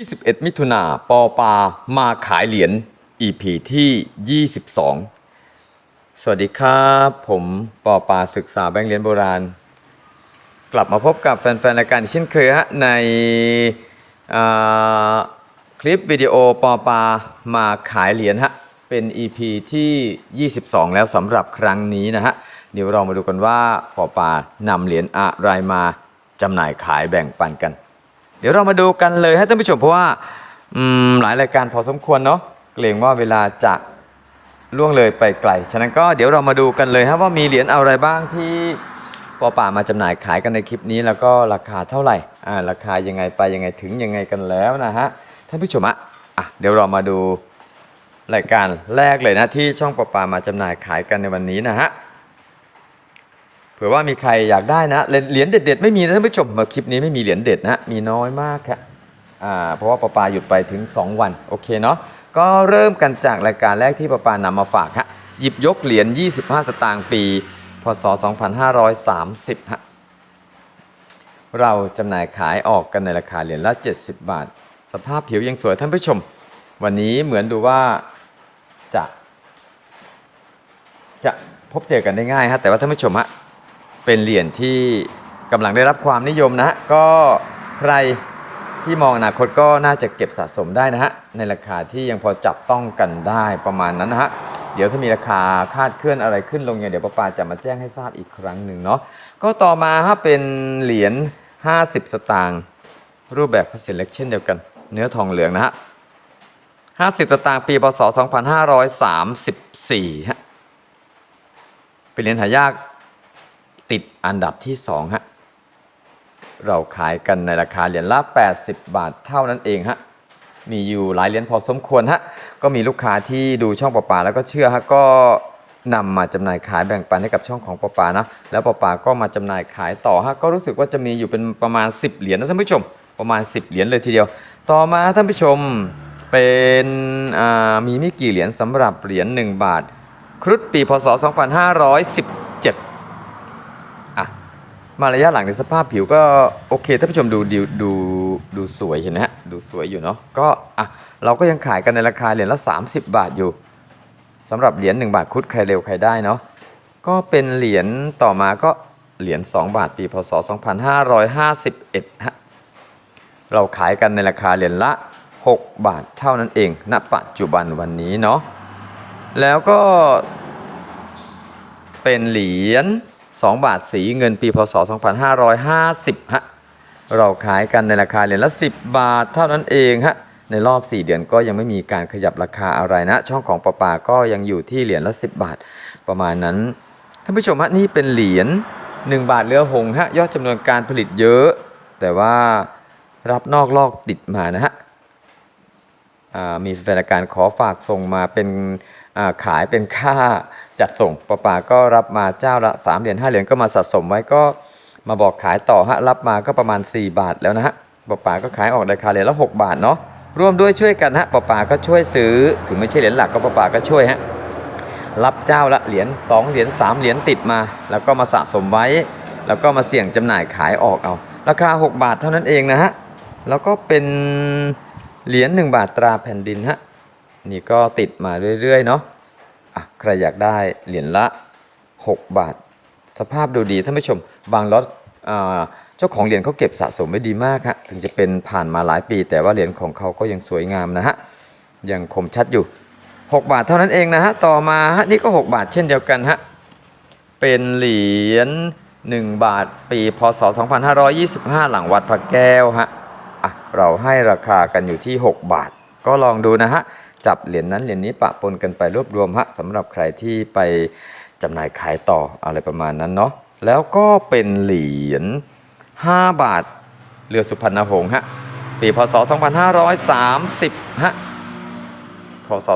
21 มิถุนาปอปามาขายเหรียญ EP ที่ 22 สวัสดีครับ ผมปอปาศึกษาแบงค์เหรียญโบราณ กลับมาพบกับแฟนๆรายการเช่นเคยฮะในคลิปวิดีโอปอปามาขายเหรียญฮะเป็น EP ที่ 22 แล้วสำหรับครั้งนี้นะฮะ เดี๋ยวเรามาดูกันว่าปอปานำเหรียญอะไรมาจำหน่ายขายแบ่งปันกัน เดี๋ยวเรามาดูกันเลยให้ท่านผู้ชมเพราะว่าหลายรายการพอสมควรเนาะเกรงว่าเวลาจะล่วงเลยไปไกล ฉะนั้นก็เดี๋ยวเรามาดูกันเลยครับว่ามีเหรียญอะไรบ้างที่ปอป่ามาจำหน่ายขายกันในคลิปนี้แล้วก็ราคาเท่าไหร่อ่าราคายังไงไปยังไงถึงยังไงกันแล้วนะฮะท่านผู้ชมอะอะเดี๋ยวเรามาดูรายการแรกเลยนะที่ช่องปอป่ามาจำหน่ายขายกันในวันนี้นะฮะ เผื่อว่ามีใครอยากได้นะเหรียญเด็ดๆไม่มีนะท่านผู้ชมมาคลิปนี้ไม่มีเหรียญเด็ดนะมีน้อยมากครับอ่าเพราะว่าปปาหยุดไปถึง 2 วันโอเคเนาะก็เริ่มกันจากรายการแรกที่ปาปานำมาฝากฮะหยิบยกเหรียญ25สตางค์ปี พศ 2530ฮะเราจำหน่ายขายออกกันในราคาเหรียญละ 70 บาท สภาพผิวยังสวยท่านผู้ชม วันนี้เหมือนดูว่าจะ จะพบเจอกันได้ง่ายฮะแต่ว่าท่านผู้ชมฮะ เป็นเหรียญที่กำลังได้รับความนิยมนะฮะก็ใครที่มองอนาคตก็น่าจะเก็บสะสมได้นะฮะในราคาที่ยังพอจับต้องกันได้ประมาณนั้นนะฮะเดี๋ยวถ้ามีราคาคาดเคลื่อนอะไรขึ้นลงเนี่ยเดี๋ยวป้าปาจะมาแจ้งให้ทราบอีกครั้งหนึ่งเนาะก็ต่อมาฮะเป็นเหรียญ 50 สตางค์รูปแบบพาสเซเล็กเช่นเดียวกัน เนื้อทองเหลืองนะฮะ50 สตางค์ปีพศ 2534ฮะเป็นเหรียญหายาก ติดอันดับที่2ฮะเราขายกันในราคาเหรียญละ 80 บาทเท่านั้นเองฮะมีอยู่หลายเหรียญพอสมควรฮะก็มีลูกค้าที่ดูช่องปอปาแล้วก็เชื่อฮะก็นำมาจำหน่ายขายแบ่งปันให้กับช่องของปอปานะแล้วปอปาก็มาจำหน่ายขายต่อฮะก็รู้สึกว่าจะมีอยู่เป็นประมาณ 10 เหรียญนะท่านผู้ชม ประมาณ 10 เหรียญเลยทีเดียว ต่อมาท่านผู้ชมเป็นมีไม่กี่เหรียญสำหรับเหรียญ1บาท ครุฑปีพศ 2517อะ มาระยะหลังในสภาพผิวก็โอเคท่านผู้ชมดูดูดูดูสวยเห็นไหมฮะดูสวยอยู่เนาะก็อะเราก็ยังขายกันในราคาเหรียญละ 30 บาทอยู่สำหรับเหรียญ1บาทคุดใครเร็วใครได้เนาะก็เป็นเหรียญต่อมาก็เหรียญ2บาทปีพศ 2551ฮะเราขายกันในราคาเหรียญละ 6 บาทเท่านั้นเองณปัจจุบันวันนี้เนาะแล้วก็เป็นเหรียญ 2 บาทสีเงินปีพศ 2550ฮะเราขายกันในราคาเหรียญละ 10 บาทเท่านั้นเองฮะในรอบ 4 เดือนก็ยังไม่มีการขยับราคาอะไรนะ ช่องของปะปาก็ยังอยู่ที่เหรียญละ 10 บาท ประมาณนั้นท่านผู้ชมฮะนี่เป็นเหรียญ1 บาทเรือหงส์ฮะยอดจำนวนการผลิตเยอะ แต่ว่ารับนอกลอกติดมานะฮะมีแฟนรายการขอฝากส่งมาเป็นขายเป็นค่า จัดส่งปะปาก็รับมาเจ้าละ3เหรียญ5เหรียญก็มาสะสมไว้ก็มาบอกขายต่อฮะรับมาก็ประมาณ 4 บาทแล้วนะฮะปะปาก็ขายออกราคาเหรียญละ6บาทเนาะร่วมด้วยช่วยกันฮะปะปาก็ช่วยซื้อถึงไม่ใช่เหรียญหลักก็ปะปาก็ช่วยฮะรับเจ้าละเหรียญ2เหรียญ3เหรียญติดมา แล้วก็มาสะสมไว้ แล้วก็มาเสี่ยงจำหน่ายขายออกเอา ราคา 6 บาทเท่านั้นเองนะฮะแล้วก็เป็นเหรียญ1บาทตราแผ่นดินฮะนี่ก็ติดมาเรื่อยๆเนาะ อะใครอยากได้เหรียญละ 6 บาท สภาพดูดีท่านผู้ชม บางล็อตเจ้าของเหรียญเขาเก็บสะสมไว้ดีมากฮะถึงจะเป็นผ่านมาหลายปี แต่ว่าเหรียญของเขาก็ยังสวยงามนะฮะยังคมชัดอยู่ 6 บาทเท่านั้นเองนะฮะต่อมาฮะนี่ก็ 6 บาทเช่นเดียวกันฮะเป็นเหรียญ1 บาทปีพศ 2525 หลังวัดพระแก้วฮะอะเราให้ราคากันอยู่ที่ 6 บาท ก็ลองดูนะฮะ จับเหรียญนั้นเหรียญนี้ปะปนกันไปรวบรวมฮะสำหรับใครที่ไปจำหน่ายขายต่ออะไรประมาณนั้นเนาะแล้วก็เป็นเหรียญ5บาทเรือสุพรรณหงษ์ฮะปีพศ 2530 ฮะ พศ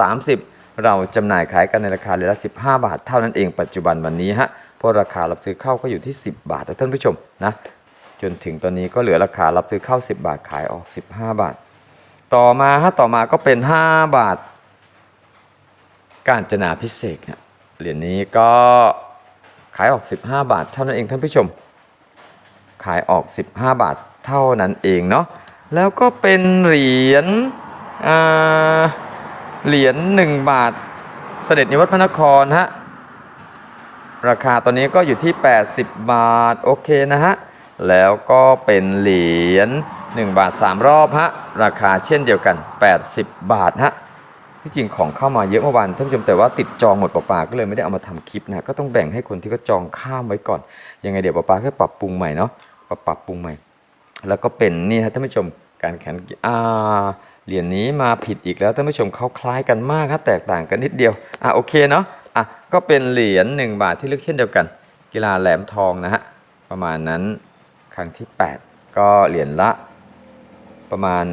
2530 เราจำหน่ายขายกันในราคาเหรียญละ 15 บาท เท่านั้นเองปัจจุบันวันนี้ฮะ เพราะราคารับซื้อเข้าก็อยู่ที่ 10 บาทนะท่านผู้ชมนะ จนถึงตอนนี้ก็เหลือราคารับซื้อเข้า 10 บาทขายออก 15 บาท ต่อมาฮะต่อมาก็เป็น 5 บาท การจนาพิเศษฮะเหรียญนี้ก็ขายออก 15 บาท เท่านั้นเองท่านผู้ชม ขายออก 15 บาทเท่านั้นเองเนาะแล้วก็เป็นเหรียญเหรียญหนึ่งบาทเสด็จนิวัฒพระนครฮะราคาตอนนี้ก็อยู่ที่ 80 บาท โอเคนะฮะ แล้วก็เป็นเหรียญ 1 บาท 3 รอบฮะราคาเช่นเดียวกัน 80 บาทฮะที่จริงของเข้ามาเยอะเมื่อวานท่านผู้ชมแต่ว่าติดจองหมดปะปาก็เลยไม่ได้เอามาทำคลิปนะก็ต้องแบ่งให้คนที่เขาจองข้ามไว้ก่อน ยังไงเดี๋ยวปะปาแค่ปรับปรุงใหม่เนาะปรับปรับปรุงใหม่ แล้วก็เป็นนี่ฮะท่านผู้ชมการแข่งอ่าเหรียญนี้มาผิดอีกแล้วท่านผู้ชมเขาคล้ายกันมากฮะแตกต่างกันนิดเดียวอะโอเคเนาะอะก็เป็นเหรียญ1บาทที่เลือกเช่นเดียวกัน กีฬาแหลมทองนะฮะประมาณนั้นครั้งที่ 8 ก็เหรียญละ ประมาณ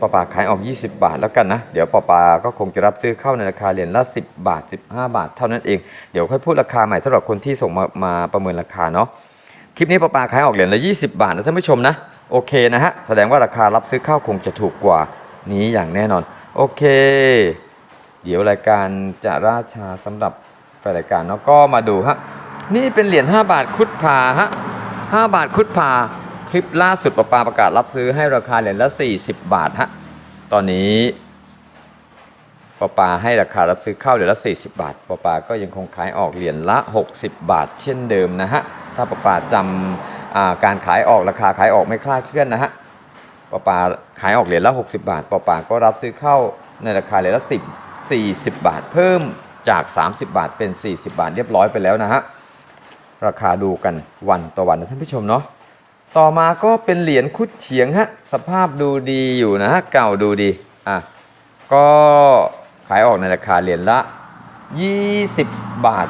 ปอปาขายออก 20 บาทแล้วกันนะ เดี๋ยวปอปาก็คงจะรับซื้อเข้าในราคาเหรียญละ 10 บาท 15 บาท เท่านั้นเอง เดี๋ยวค่อยพูดราคาใหม่สำหรับคนที่ส่งมามาประเมินราคาเนาะ คลิปนี้ปอปาขายออกเหรียญละ 20 บาทนะท่านผู้ชมนะ โอเคนะฮะ แสดงว่าราคารับซื้อเข้าคงจะถูกกว่านี้อย่างแน่นอน โอเค เดี๋ยวรายการจะราชาสำหรับแฟนรายการเนาะ ก็มาดูฮะ นี่เป็นเหรียญ5บาทคุดพาฮะ5บาทคุดพา ลิปล่าสุดประปาประกาศรับซื้อให้ราคาเหรียญละ 40 บาทฮะ ตอนนี้ประปาให้ราคารับซื้อเข้าเหรียญละ 40 บาทประปาก็ยังคงขายออกเหรียญละ 60 บาท เช่นเดิมนะฮะ ถ้าประปาจำการขายออกราคาขายออกไม่คลาดเคลื่อนนะฮะประปาขายออกเหรียญละ 60 บาทประปาก็รับซื้อเข้าในราคาเหรียญละ 10 40 บาท เพิ่มจาก 30 บาทเป็น 40 บาทเรียบร้อยไปแล้วนะฮะ ราคาดูกันวันต่อวันนะท่านผู้ชมเนาะ ต่อมาก็เป็นเหรียญคุดเฉียงฮะสภาพดูดีอยู่นะฮะเก่าดูดีอะก็ขายออกในราคาเหรียญละ 20 บาท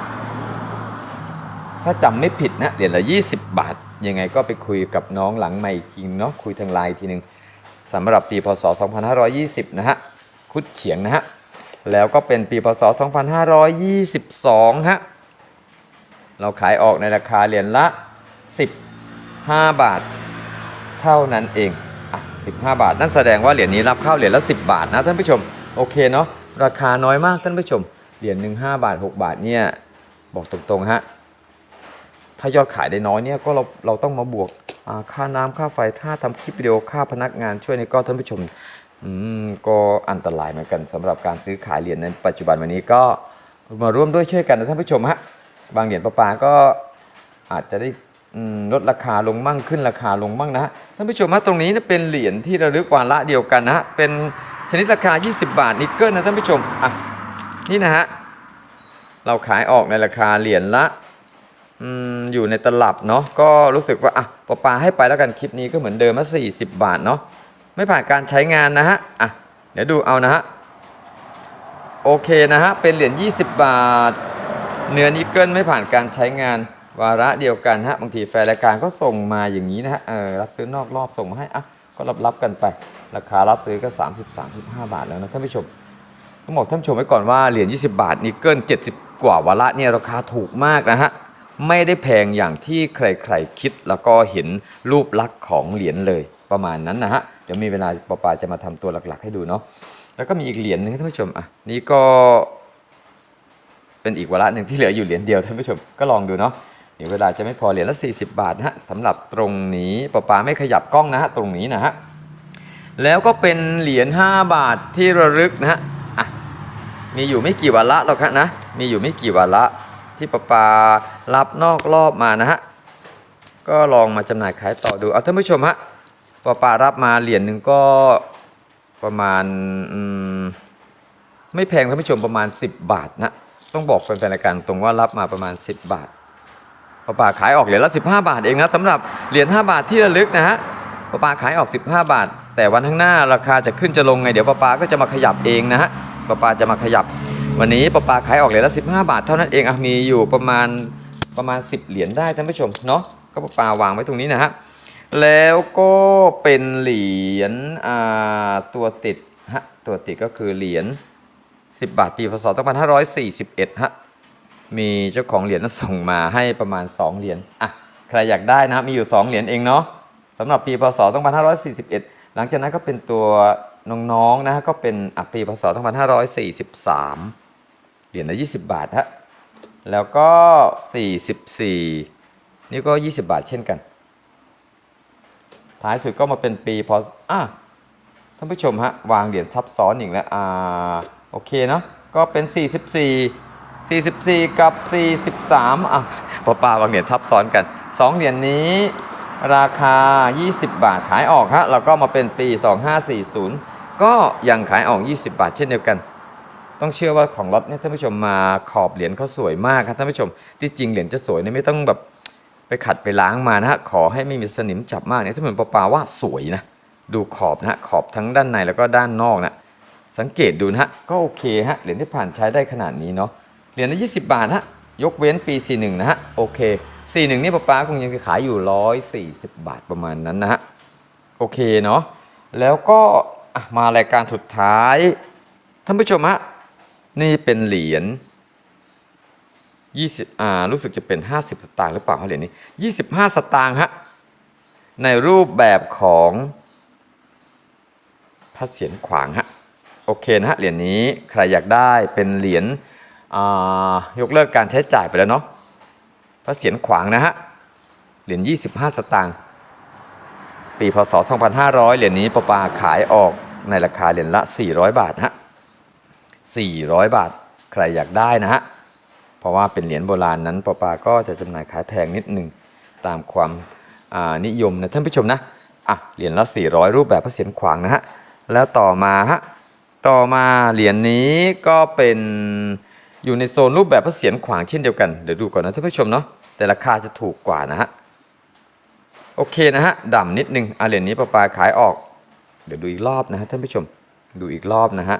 ถ้าจำไม่ผิดนะเหรียญละ 20 บาท ยังไงก็ไปคุยกับน้องหลังใหม่อีกทีนึงเนาะคุยทางไลน์อีกทีนึงสำหรับปีพศ 2520 นะฮะคุดเฉียงนะฮะแล้วก็เป็นปีพศ 2522 ฮะ เราขายออกในราคาเหรียญละ 15 บาทเท่านั้นเองอะ15 บาท นั่นแสดงว่าเหรียญนี้รับเข้าเหรียญละ 10 บาทนะท่านผู้ชม โอเคเนาะ ราคาน้อยมากท่านผู้ชม เหรียญหนึ่ง5บาท 6 บาทเนี่ย บอกตรงๆฮะ ถ้ายอดขายได้น้อยเนี่ย ก็เราเราต้องมาบวกค่าน้ำค่าไฟถ้าทำคลิปวิดีโอ ค่าพนักงานช่วยนี่ก็ท่านผู้ชม อืม ก็อันตรายเหมือนกันสำหรับการซื้อขายเหรียญในปัจจุบันวันนี้ก็มาร่วมด้วยช่วยกันนะท่านผู้ชมฮะ บางเหรียญประปาก็อาจจะได้ ลดราคาลงมั่งขึ้นราคาลงมั่งนะท่านผู้ชมฮะตรงนี้เนี่ยเป็นเหรียญที่ระลึกวาระเดียวกันนะฮะเป็นชนิดราคา 20 บาทนิกเกิลนะท่านผู้ชมอะนี่นะฮะเราขายออกในราคาเหรียญละอืมอยู่ในตลับเนาะก็รู้สึกว่าอะปอปาให้ไปแล้วกันคลิปนี้ก็เหมือนเดิมมา40 บาทเนาะไม่ผ่านการใช้งานนะฮะอะเดี๋ยวดูเอานะฮะโอเคนะฮะเป็นเหรียญ20 บาท เนื้อนิกเกิลไม่ผ่านการใช้งาน วาระเดียวกันฮะบางทีแฟนรายการก็ส่งมาอย่างนี้นะฮะเออรับซื้อนอกรอบส่งมาให้อะก็รับรับกันไป ราคารับซื้อก็ 30-35 บาทแล้วนะท่านผู้ชมต้องบอกท่านผู้ชมไว้ก่อนว่าเหรียญ20 บาทนิกเกิล70 กว่าวาระเนี่ยราคาถูกมากนะฮะไม่ได้แพงอย่างที่ใครๆคิดแล้วก็เห็นรูปลักษณ์ของเหรียญเลยประมาณนั้นนะฮะเดี๋ยวมีเวลาปอปาจะมาทำตัวหลักๆ ให้ดูเนาะแล้วก็มีอีกเหรียญหนึงท่านผู้ชมอะนี่ก็เป็นอีกวาระหนึ่งที่เหลืออยู่เหรียญเดียวท่านผู้ชมก็ลองดูเนาะ ดี๋ยวเวลาจะไม่พอเหรียญละ 40 บาทนะฮะสำหรับตรงนี้ปอปาไม่ขยับกล้องนะฮะตรงนี้นะฮะแล้วก็เป็นเหรียญ5บาทที่ระลึกนะฮะมีอยู่ไม่กี่วาระหรอกครับนะมีอยู่ไม่กี่วาระที่ปะปารับนอกรอบมานะฮะก็ลองมาจำหน่ายขายต่อดูเอาท่านผู้ชมฮะปะปารับมาเหรียญหนึ่งก็ประมาณไม่แพงท่านผู้ชมประมาณ 10 บาทนะต้องบอกแฟนๆรายการตรงว่ารับมาประมาณ 10 บาท ปะปาขายออกเหรียญละ 15 บาทเองนะสำหรับเหรียญ5บาทที่ระลึกนะฮะปะปาขายออก 15 บาท แต่วันข้างหน้าราคาจะขึ้นจะลงไงเดี๋ยวปะปาก็จะมาขยับเองนะฮะปะปาจะมาขยับ วันนี้ปะปาขายออกเหรียญละ15 บาท เท่านั้นเองอะมีอยู่ประมาณประมาณ 10 เหรียญได้ท่านผู้ชมเนาะก็ปะปาวางไว้ตรงนี้นะฮะแล้วก็เป็นเหรียญอ่าตัวติดฮะตัวติดก็คือเหรียญ10 บาทปีพศ2541ฮะ มีเจ้าของเหรียญส่งมาให้ประมาณ 2 เหรียญอะใครอยากได้นะมีอยู่ 2 เหรียญเองเนาะสำหรับปีพศ 2541 หลังจากนั้นก็เป็นตัวน้องๆนะฮะก็เป็นอปีพศ 2543 เหรียญละ20 บาทฮะแล้วก็ 44 นี่ก็ 20 บาทเช่นกัน ท้ายสุดก็มาเป็นปีพศอะท่านผู้ชมฮะวางเหรียญซับซ้อนอีกแล้วอ่าโอเคเนาะก็เป็น 44 44 กับ 43อะปอปาวางเหรียญซับซ้อนกัน 2 เหรียญนี้ราคา 20 บาทขายออกฮะแล้วก็มาเป็นปี 2540 ก็ยังขายออก 20 บาทเช่นเดียวกัน ต้องเชื่อว่าของล็อตเนี่ยท่านผู้ชมมาขอบเหรียญเขาสวยมากครับท่านผู้ชม ที่จริงเหรียญจะสวยเนี่ยไม่ต้องแบบไปขัดไปล้างมานะฮะขอให้ไม่มีสนิมจับมากเนี่ยถ้าเหมือนปลาปาว่าสวยนะดูขอบนะฮะขอบทั้งด้านในแล้วก็ด้านนอกนะสังเกตดูนะฮะก็โอเคฮะเหรียญที่ผ่านใช้ได้ขนาดนี้เนาะ เหรียญละ20บาทฮะยกเว้นปี 41 นะฮะ โอเค 41 นี่ปลาปาคงยังจะขายอยู่ 140 บาทประมาณนั้นนะฮะ โอเคเนาะแล้วก็มารายการสุดท้าย ท่านผู้ชมฮะ นี่เป็นเหรียญ20อ่ารู้สึกจะเป็น 50 สตางค์หรือเปล่าเหรียญนี้ 25 สตางค์ฮะ ในรูปแบบของพระเศียรขวางฮะ โอเคนะฮะ เหรียญนี้ใครอยากได้เป็นเหรียญ ยกเลิกการใช้จ่ายไปแล้วเนาะพระเศียรขวางนะฮะ เหรียญ25 สตางค์ ปีพศ 2500 เหรียญนี้ประปาขายออกในราคาเหรียญละ 400 บาทนะฮะ 400 บาท ใครอยากได้นะฮะ เพราะว่าเป็นเหรียญโบราณนั้นปปาก็จะจำหน่ายขายแพงนิดหนึ่งตามความานิยมนะท่านผู้ชมนะ อะ เหรียญละ 400 รูปแบบพระเศียรขวางนะฮะ แล้วต่อมาฮะ ต่อมาเหรียญนี้ก็เป็น อยู่ในโซนรูปแบบพระเศียรขวางเช่นเดียวกัน เดี๋ยวดูก่อนนะท่านผู้ชมเนาะแต่ราคาจะถูกกว่านะฮะโอเคนะฮะดำนิดนึงอะเหรียญนี้ปอปาขายออก เดี๋ยวดูอีกรอบนะฮะท่านผู้ชมดูอีกรอบนะฮะ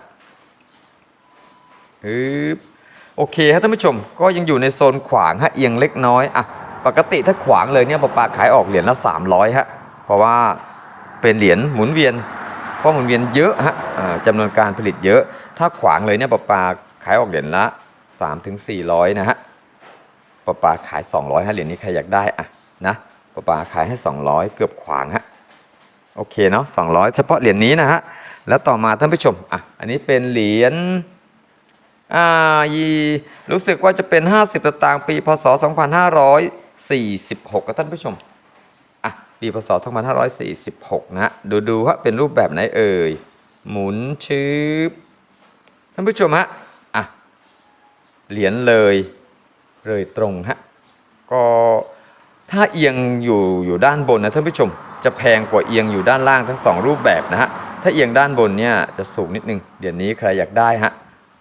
ฮึบโอเคครับท่านผู้ชมก็ยังอยู่ในโซนขวางฮะเอียงเล็กน้อยอะปกติถ้าขวางเลยเนี่ยปะปาขายออกเหรียญละ300ฮะเพราะว่าเป็นเหรียญหมุนเวียนเพราะหมุนเวียนเยอะฮะจำนวนการผลิตเยอะ ถ้าขวางเลยเนี่ยปะปาขายออกเหรียญละ 3ถึง400นะฮะปะปาขาย200ฮะเหรียญนี้ใครอยากได้อะนะปะปาขายให้200เกือบขวางฮะโอเคเนาะ200เฉพาะเหรียญนี้นะฮะแล้วต่อมาท่านผู้ชมอะอันนี้เป็นเหรียญอ่ายีรู้สึกว่าจะเป็น 50สตางค์ปีพศ 2546กับท่านผู้ชมอะปีพศ 2546 นะฮะดูดูฮะเป็นรูปแบบไหนเอ่ย หมุนชืบท่านผู้ชมฮะ เหรียญเลยเลยตรงฮะก็ถ้าเอียงอยู่อยู่ด้านบนนะท่านผู้ชม จะแพงกว่าเอียงอยู่ด้านล่างทั้งสองรูปแบบนะฮะถ้าเอียงด้านบนเนี่ยจะสูงนิดนึงเดี๋ยวนี้ใครอยากได้ฮะ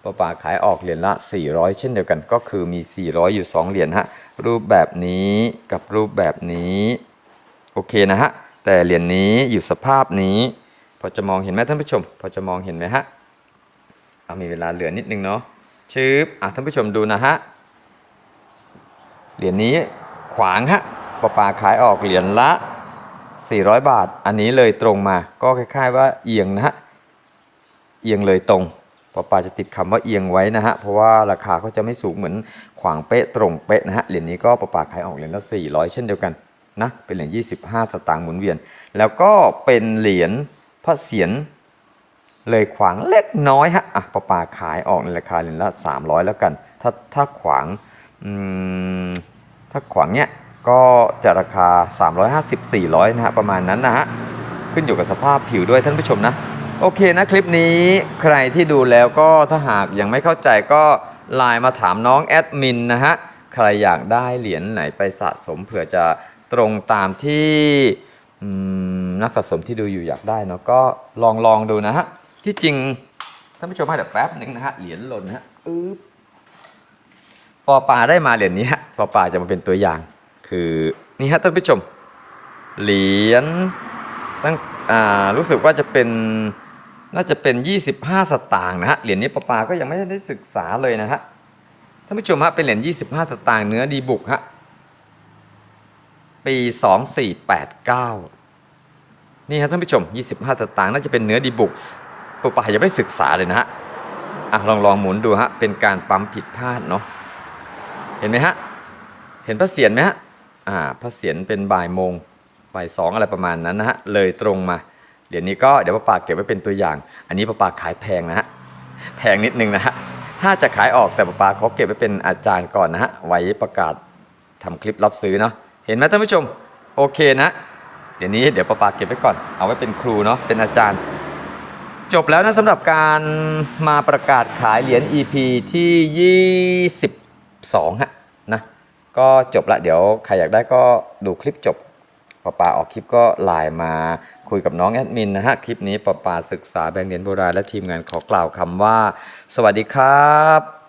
ปะป่าขายออกเหรียญละ 400 เช่นเดียวกันก็คือมี 400 อยู่ 2 เหรียญฮะรูปแบบนี้กับรูปแบบนี้โอเคนะฮะแต่เหรียญนี้อยู่สภาพนี้ พอจะมองเห็นไหมท่านผู้ชม พอจะมองเห็นไหมฮะเอามีเวลาเหลือนิดนึงเนาะ ชืบอะท่านผู้ชมดูนะฮะ เหรียญนี้ขวางฮะปป่าขายออกเหรียญละ 400 บาท อันนี้เลยตรงมา ก็คล้าย ๆ ว่าเอียงนะฮะ เอียงเลยตรงปปาจะติดคำว่าเอียงไว้นะฮะ เพราะว่าราคาก็จะไม่สูงเหมือนขวางเป๊ะตรงเป๊ะนะฮะ เหรียญนี้ก็ปปาขายออกเหรียญละ 400 เช่นเดียวกันนะ เป็นเหรียญ25 สตางค์หมุนเวียน แล้วก็เป็นเหรียญพระเศียร เลยขวางเล็กน้อยฮะอะปอปาขายออกในราคาเหรียญละ 300 แล้วกัน ถ้าถ้าขวางอืมถ้าขวางเนี้ยก็จะราคา 350 400 นะฮะประมาณนั้นนะฮะขึ้นอยู่กับสภาพผิวด้วยท่านผู้ชมนะ โอเคนะคลิปนี้ใครที่ดูแล้วก็ถ้าหากยังไม่เข้าใจก็ไลน์มาถามน้องแอดมินนะฮะใครอยากได้เหรียญไหนไปสะสมเผื่อจะตรงตามที่อืมนักสะสมที่ดูอยู่อยากได้เนาะก็ลองลองดูนะฮะ ที่จริงท่านผู้ชมให้เดี๋ยวแป๊บหนึ่งนะฮะเหรียญหล่นนะฮะอึ๊บปอปาได้มาเหรียญนี้ฮะปอปาจะมาเป็นตัวอย่าง คือนี่ฮะท่านผู้ชม เหรียญตั้งอ่ารู้สึกว่าจะเป็นน่าจะเป็น 25 สตางค์นะฮะเหรียญนี้ปะปาก็ยังไม่ได้ศึกษาเลยนะฮะท่านผู้ชมฮะเป็นเหรียญ25 สตางค์เนื้อดีบุกฮะปี 2489 นี่ฮะท่านผู้ชม 25สตางค์น่าจะเป็นเนื้อดีบุก ปะปายังไม่ได้ศึกษาเลยนะฮะอะลองลองหมุนดูฮะเป็นการปั๊มผิดพลาดเนาะเห็นไหมฮะเห็นพระเศียรไหมฮะอ่าพระเศียรเป็นบ่ายโมงบ่ายสองอะไรประมาณนั้นนะฮะเลยตรงมาเดี๋ยวนี้ก็เดี๋ยวป้าปาเก็บไว้เป็นตัวอย่าง อันนี้ป้าปาขายแพงนะฮะแพงนิดนึงนะฮะถ้าจะขายออกแต่ป้าปาเขาเก็บไว้เป็นอาจารย์ก่อนนะฮะไว้ประกาศทำคลิปรับซื้อเนาะเห็นไหมท่านผู้ชมโอเคนะ เดี๋ยวนี้เดี๋ยวป้าปาเก็บไว้ก่อนเอาไว้เป็นครูเนาะเป็นอาจารย์ จบแล้วนะสำหรับการมาประกาศขายเหรียญ EP ที่ 22ฮะนะก็จบละเดี๋ยวใครอยากได้ก็ดูคลิปจบปอปาออกคลิปก็ไลน์มาคุยกับน้องแอดมินนะฮะ คลิปนี้ปอปาศึกษาแบงค์เหรียญโบราณและทีมงานขอกล่าวคำว่า สวัสดีครับ